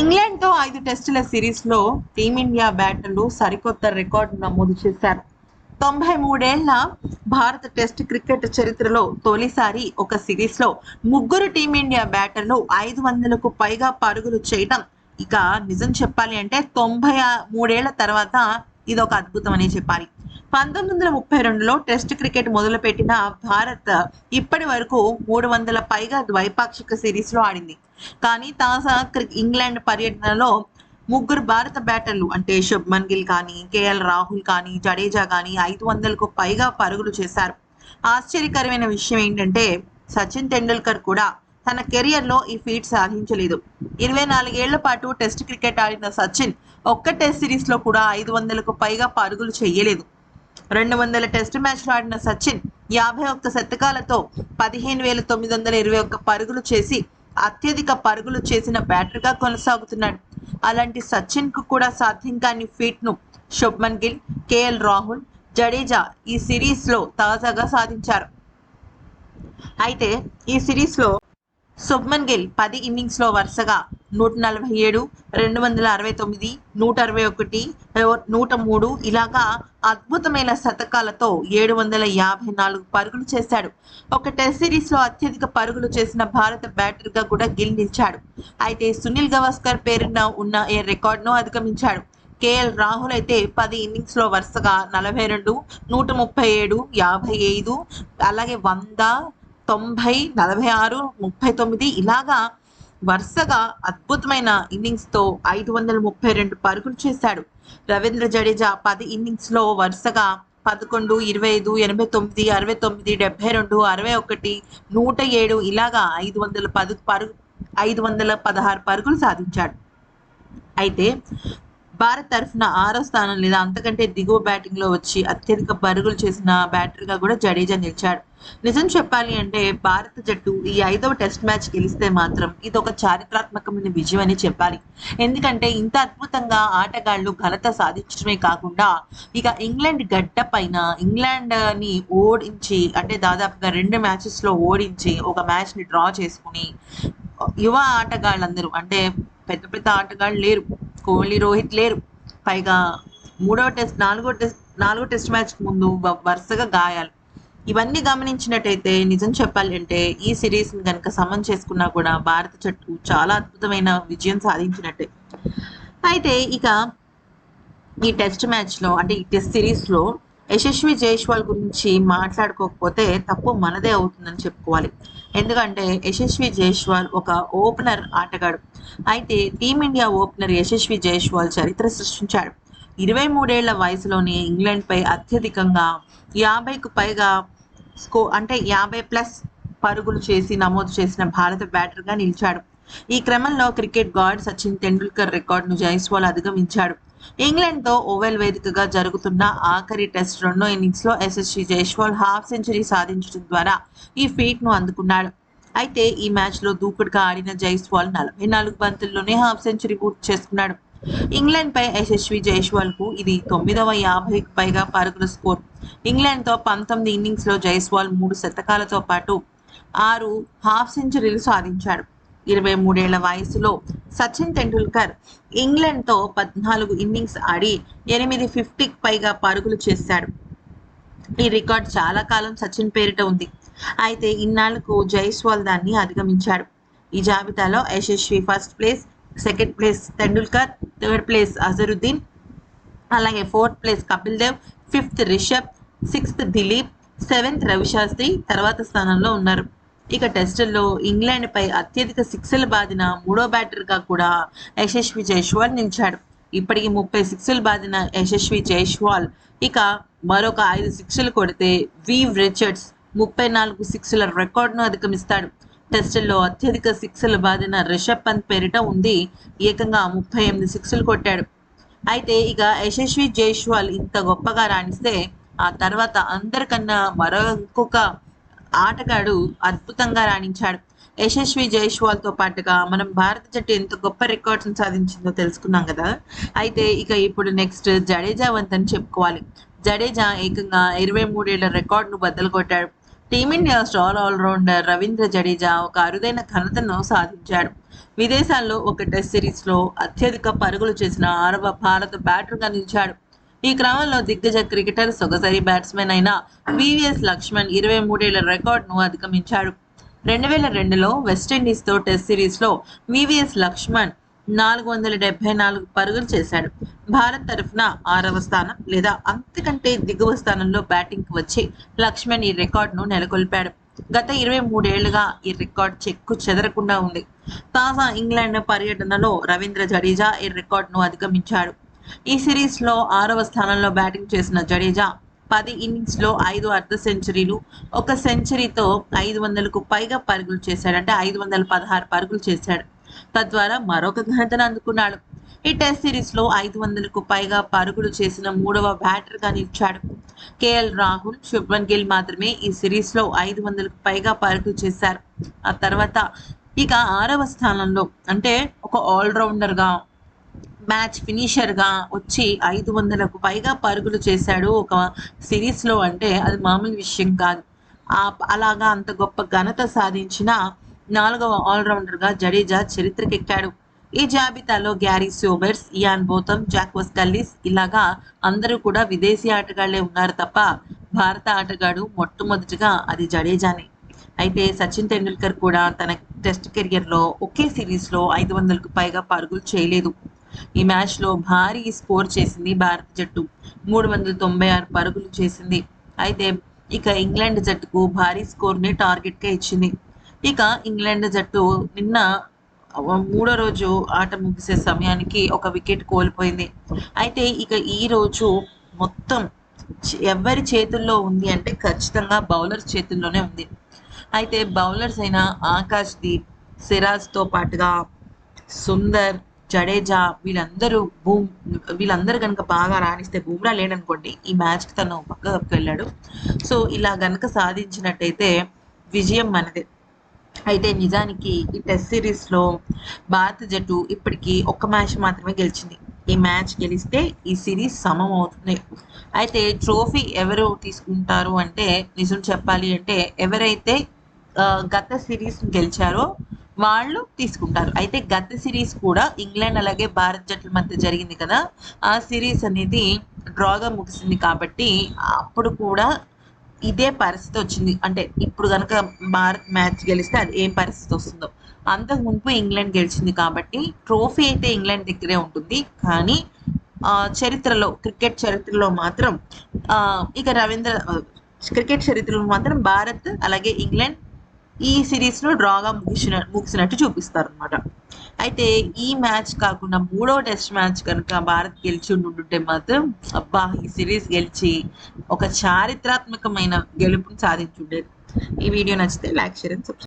ఇంగ్లాండ్తో ఐదు టెస్టుల సిరీస్లో టీమిండియా బ్యాటర్లు సరికొత్త రికార్డు నమోదు చేశారు. తొంభై మూడేళ్ళ భారత టెస్ట్ క్రికెట్ చరిత్రలో తొలిసారి ఒక సిరీస్లో ముగ్గురు టీమిండియా బ్యాటర్లు ఐదు వందలకు పైగా పరుగులు చేయటం ఇక నిజం చెప్పాలి అంటే తొంభై మూడేళ్ళ తర్వాత ఇది ఒక అద్భుతం అనే చెప్పాలి. పంతొమ్మిది వందల ముప్పై రెండులో టెస్ట్ క్రికెట్ మొదలుపెట్టిన భారత్ ఇప్పటి వరకు మూడు వందల పైగా ద్వైపాక్షిక సిరీస్లో ఆడింది. కానీ తాజా ఇంగ్లాండ్ పర్యటనలో ముగ్గురు భారత బ్యాటర్లు అంటే శుభ్మన్ గిల్ కానీ కేఎల్ రాహుల్ కానీ జడేజా కానీ ఐదు వందలకు పైగా పరుగులు చేశారు. ఆశ్చర్యకరమైన విషయం ఏంటంటే సచిన్ టెండూల్కర్ కూడా తన కెరియర్లో ఈ ఫీట్ సాధించలేదు. ఇరవై నాలుగేళ్ళ పాటు టెస్ట్ క్రికెట్ ఆడిన సచిన్ ఒక్క టెస్ట్ సిరీస్లో కూడా ఐదు వందలకు పైగా పరుగులు చేయలేదు. రెండు వందల టెస్ట్ మ్యాచ్లు ఆడిన సచిన్ యాభై ఒక్క శతకాలతో పదిహేను వేల తొమ్మిది వందల ఇరవై ఒక్క పరుగులు చేసి అత్యధిక పరుగులు చేసిన బ్యాటర్గా కొనసాగుతున్నాడు. అలాంటి సచిన్కు కూడా సాధ్యం కాని ఫీట్ను శుభ్మన్ గిల్ కేఎల్ రాహుల్ జడేజా ఈ సిరీస్లో తాజాగా సాధించారు. అయితే ఈ సిరీస్లో శుభ్మన్ గిల్ పది ఇన్నింగ్స్లో వరుసగా నూట నలభై ఏడు రెండు వందల అరవై తొమ్మిది నూట అరవై ఒకటి నూట మూడు ఇలాగా అద్భుతమైన శతకాలతో ఏడు వందల యాభై నాలుగు పరుగులు చేశాడు. ఒక టెస్ట్ సిరీస్లో అత్యధిక పరుగులు చేసిన భారత బ్యాటర్గా కూడా గిల్ నిలిచాడు. అయితే సునీల్ గవాస్కర్ పేరున ఉన్న ఏ రికార్డును అధిగమించాడు. కేఎల్ రాహుల్ అయితే పది ఇన్నింగ్స్లో వరుసగా నలభై రెండు నూట ముప్పై ఏడు యాభై ఐదు అలాగే వంద తొంభై నలభై ఆరు ముప్పై తొమ్మిది ఇలాగా వరుసగా అద్భుతమైన ఇన్నింగ్స్తో ఐదు వందల ముప్పై రెండు పరుగులు చేశాడు. రవీంద్ర జడేజా పది ఇన్నింగ్స్లో వరుసగా పదకొండు ఇరవై ఐదు ఎనభై తొమ్మిది అరవై తొమ్మిది డెబ్బై రెండు అరవై ఒకటి నూట ఏడు ఇలాగా ఐదు వందల పది పరుగు ఐదు వందల పదహారు పరుగులు సాధించాడు. అయితే భారత్ తరఫున ఆరో స్థానం లేదా అంతకంటే దిగువ బ్యాటింగ్లో వచ్చి అత్యధిక పరుగులు చేసిన బ్యాటర్గా కూడా జడేజా నిలిచాడు. నిజం చెప్పాలి అంటే భారత జట్టు ఈ ఐదవ టెస్ట్ మ్యాచ్ గెలిస్తే మాత్రం ఇది ఒక చారిత్రాత్మకమైన విజయం అని చెప్పాలి. ఎందుకంటే ఇంత అద్భుతంగా ఆటగాళ్ళు ఘనత సాధించడమే కాకుండా ఇక ఇంగ్లాండ్ గడ్డ పైన ఇంగ్లాండ్ని ఓడించి అంటే దాదాపుగా రెండు మ్యాచెస్లో ఓడించి ఒక మ్యాచ్ని డ్రా చేసుకుని యువ ఆటగాళ్ళందరూ అంటే పెద్ద పెద్ద ఆటగాళ్ళు లేరు. కోహ్లీ రోహిత్ లేరు. పైగా మూడవ టెస్ట్ నాలుగో టెస్ట్ నాలుగో టెస్ట్ మ్యాచ్ ముందు వరుసగా గాయాలు. ఇవన్నీ గమనించినట్టయితే నిజం చెప్పాలి అంటే ఈ సిరీస్ని కనుక సమన్ చేసుకున్నా కూడా భారత జట్టు చాలా అద్భుతమైన విజయం సాధించినట్టే. అయితే ఇక ఈ టెస్ట్ మ్యాచ్లో అంటే ఈ టెస్ట్ సిరీస్లో యశస్వి జైష్వాల్ గురించి మాట్లాడుకోకపోతే తప్పు మనదే అవుతుందని చెప్పుకోవాలి. ఎందుకంటే యశస్వి జైష్వాల్ ఒక ఓపెనర్ ఆటగాడు. అయితే టీమిండియా ఓపెనర్ యశస్వి జైష్వాల్ చరిత్ర సృష్టించాడు. ఇరవై మూడేళ్ళ వయసులోనే ఇంగ్లాండ్ పై అత్యధికంగా యాభైకు పైగా స్కో అంటే యాభై ప్లస్ పరుగులు చేసి నమోదు చేసిన భారత బ్యాటర్గా నిలిచాడు. ఈ క్రమంలో క్రికెట్ గాడ్ సచిన్ టెండూల్కర్ రికార్డును జైస్వాల్ అధిగమించాడు. ఇంగ్లాండ్తో ఓవెల్ వేదికగా జరుగుతున్న ఆఖరి టెస్ట్ రెండో ఇన్నింగ్స్లో ఎస్ఎస్సి జైస్వాల్ హాఫ్ సెంచరీ సాధించడం ద్వారా ఈ ఫీట్ను అందుకున్నాడు. అయితే ఈ మ్యాచ్లో దూకుడుగా ఆడిన జైస్వాల్ నలభై నాలుగు బంతుల్లోనే హాఫ్ సెంచరీ పూర్తి చేసుకున్నాడు. ఇంగ్లాండ్ పై యశస్వి జైస్వాల్కు ఇది తొమ్మిదవ యాభైకి పైగా పరుగుల స్కోర్. ఇంగ్లాండ్తో పంతొమ్మిది ఇన్నింగ్స్లో జైస్వాల్ మూడు శతకాలతో పాటు ఆరు హాఫ్ సెంచరీలు సాధించాడు. ఇరవై మూడేళ్ళ వయసులో సచిన్ టెండూల్కర్ ఇంగ్లండ్తో పద్నాలుగు ఇన్నింగ్స్ ఆడి ఎనిమిది ఫిఫ్టీకి పైగా పరుగులు చేశాడు. ఈ రికార్డ్ చాలా కాలం సచిన్ పేరిట ఉంది. అయితే ఇన్నాళ్ళకు జైస్వాల్ దాన్ని అధిగమించాడు. ఈ జాబితాలో Yashasvi first place second place Tendulkar third place Azharuddin అలాగే fourth place Kapil Dev fifth Rishabh sixth Dilip seventh Ravi Shastri తర్వాత స్థానంలో ఉన్నారు. ఇక టెస్టుల్లో ఇంగ్లాండ్ పై అత్యధిక సిక్స్లు బాదిన మూడో బ్యాటర్గా కూడా యశస్వి జైస్వాల్ నిలిచాడు. ఇప్పటికి ముప్పై సిక్స్లు బాదిన యశస్వి జైస్వాల్ ఇక మరొక ఐదు సిక్స్లు కొడితే వీవ్ రిచర్డ్స్ ముప్పై నాలుగు సిక్స్ల రికార్డును అధిగమిస్తాడు. టెస్టుల్లో అత్యధిక సిక్స్లు బాదిన రిషబ్ పంత్ పేరిట ఉంది ఏకంగా ముప్పై ఎనిమిది సిక్స్లు కొట్టాడు. అయితే ఇక యశస్వి జైస్వాల్ ఇంత గొప్పగా రాణిస్తే ఆ తర్వాత అందరికన్నా మరో ఇంకొక ఆటగాడు అద్భుతంగా రాణించాడు. యశస్వి జైష్వాల్తో పాటుగా మనం భారత జట్టు ఎంత గొప్ప రికార్డ్స్ సాధించిందో తెలుసుకున్నాం కదా. అయితే ఇక ఇప్పుడు నెక్స్ట్ జడేజా వంతని చెప్పుకోవాలి. జడేజా ఏకంగా ఇరవై మూడేళ్ళ రికార్డును బద్దలు కొట్టాడు team India star allrounder Ravindra Jadeja ఒక అరుదైన ఘనతను సాధించాడు. విదేశాల్లో ఒక టెస్ట్ సిరీస్లో అత్యధిక పరుగులు చేసిన ఆరవ భారత బ్యాటర్గా నిలిచాడు. ఈ క్రమంలో దిగ్గజ క్రికెటర్ సొగసరి బ్యాట్స్మెన్ అయిన వివిఎస్ లక్ష్మణ్ ఇరవై మూడేళ్ళ రికార్డును అధిగమించాడు. రెండు వేల రెండులో వెస్టిండీస్తో టెస్ట్ సిరీస్లో వివిఎస్ లక్ష్మణ్ నాలుగు వందల డెబ్బై నాలుగు పరుగులు చేశాడు. భారత్ తరఫున ఆరవ స్థానం లేదా అంతకంటే దిగువ స్థానంలో బ్యాటింగ్కి వచ్చి లక్ష్మణ్ ఈ రికార్డును నెలకొల్పాడు. గత ఇరవై మూడేళ్ళుగా ఈ రికార్డ్ చెక్కు చెదరకుండా ఉంది. తాజా ఇంగ్లాండ్ పర్యటనలో రవీంద్ర జడేజా ఈ రికార్డును అధిగమించాడు. ఈ సిరీస్లో ఆరవ స్థానంలో బ్యాటింగ్ చేసిన జడేజా పది ఇన్నింగ్స్లో ఐదు అర్ధ సెంచరీలు ఒక సెంచరీతో ఐదు వందలకు పైగా పరుగులు చేశాడు. అంటే ఐదు వందల పదహారు పరుగులు చేశాడు. తద్వారా మరొక ఘనతను అందుకున్నాడు. ఈ టెస్ట్ సిరీస్లో ఐదు వందలకు పైగా పరుగులు చేసిన మూడవ బ్యాటర్గా నిలిచాడు. కేఎల్ రాహుల్ శుభ్మన్ గిల్ మాత్రమే ఈ సిరీస్లో ఐదు వందలకు పైగా పరుగులు చేశారు. ఆ తర్వాత ఇక ఆరవ స్థానంలో అంటే ఒక ఆల్రౌండర్గా మ్యాచ్ ఫినిషర్గా వచ్చి ఐదు వందలకు పైగా పరుగులు చేశాడు ఒక సిరీస్లో అంటే అది మామూలు విషయం కాదు. ఆ అలాగా అంత గొప్ప ఘనత సాధించిన నాలుగవ ఆల్రౌండర్గా జడేజా చరిత్రకెక్కాడు. ఈ జాబితాలో Garry Sobers Ian Botham Jacques Kallis ఇలాగా అందరూ కూడా విదేశీ ఆటగాళ్ళే ఉన్నారు తప్ప భారత ఆటగాడు మొట్టమొదటిగా అది జడేజానే. అయితే సచిన్ టెండూల్కర్ కూడా తన టెస్ట్ కెరియర్లో ఒకే సిరీస్లో ఐదు వందలకు పైగా పరుగులు చేయలేదు. ఈ మ్యాచ్లో భారీ స్కోర్ చేసింది భారత జట్టు. మూడు వందల తొంభై ఆరు పరుగులు చేసింది. అయితే ఇక ఇంగ్లాండ్ జట్టుకు భారీ స్కోర్ని టార్గెట్గా ఇచ్చింది. ఇక ఇంగ్లాండ్ జట్టు నిన్న మూడో రోజు ఆట ముగిసే సమయానికి ఒక వికెట్ కోల్పోయింది. అయితే ఇక ఈ రోజు మొత్తం ఎవరి చేతుల్లో ఉంది అంటే ఖచ్చితంగా బౌలర్స్ చేతుల్లోనే ఉంది. అయితే బౌలర్స్ అయిన ఆకాష్ దీప్ సిరాజ్తో పాటుగా సుందర్ జడేజా వీళ్ళందరూ భూమ్ వీళ్ళందరూ కనుక బాగా రాణిస్తే బూమ్రా లేడనుకోండి ఈ మ్యాచ్కి తను పక్కకు వెళ్ళాడు సో ఇలా గనక సాధించినట్టయితే విజయం మనదే. అయితే నిజానికి ఈ టెస్ట్ సిరీస్లో భారత జట్టు ఇప్పటికీ ఒక్క మ్యాచ్ మాత్రమే గెలిచింది. ఈ మ్యాచ్ గెలిస్తే ఈ సిరీస్ సమం అవుతుంది. అయితే ట్రోఫీ ఎవరు తీసుకుంటారు అంటే నిజం చెప్పాలి అంటే ఎవరైతే గత సిరీస్ గెలిచారో వాళ్ళు తీసుకుంటారు. అయితే గత సిరీస్ కూడా ఇంగ్లాండ్ అలాగే భారత్ జట్ల మధ్య జరిగింది కదా. ఆ సిరీస్ అనేది డ్రాగా ముగిసింది కాబట్టి అప్పుడు కూడా ఇదే పరిస్థితి వచ్చింది. అంటే ఇప్పుడు కనుక భారత్ మ్యాచ్ గెలిస్తే అది ఏం పరిస్థితి వస్తుందో. అంతకు మునుపు ఇంగ్లాండ్ గెలిచింది కాబట్టి ట్రోఫీ అయితే ఇంగ్లాండ్ దగ్గరే ఉంటుంది. కానీ చరిత్రలో క్రికెట్ చరిత్రలో మాత్రం ఇక రవీంద్ర క్రికెట్ చరిత్రలో మాత్రం భారత్ అలాగే ఇంగ్లాండ్ ఈ సిరీస్లో డ్రాగా ముగిసిన ముగిసినట్టు చూపిస్తారు అనమాట అయితే ఈ మ్యాచ్ కాకుండా మూడో టెస్ట్ మ్యాచ్ కనుక భారత్ గెలిచి ఉండుంటే మాత్రం అబ్బా ఈ సిరీస్ గెలిచి ఒక చారిత్రాత్మకమైన గెలుపుని సాధించుండేది ఈ వీడియో నచ్చితే లైక్ షేర్ అండ్ సబ్స్క్రైబ్.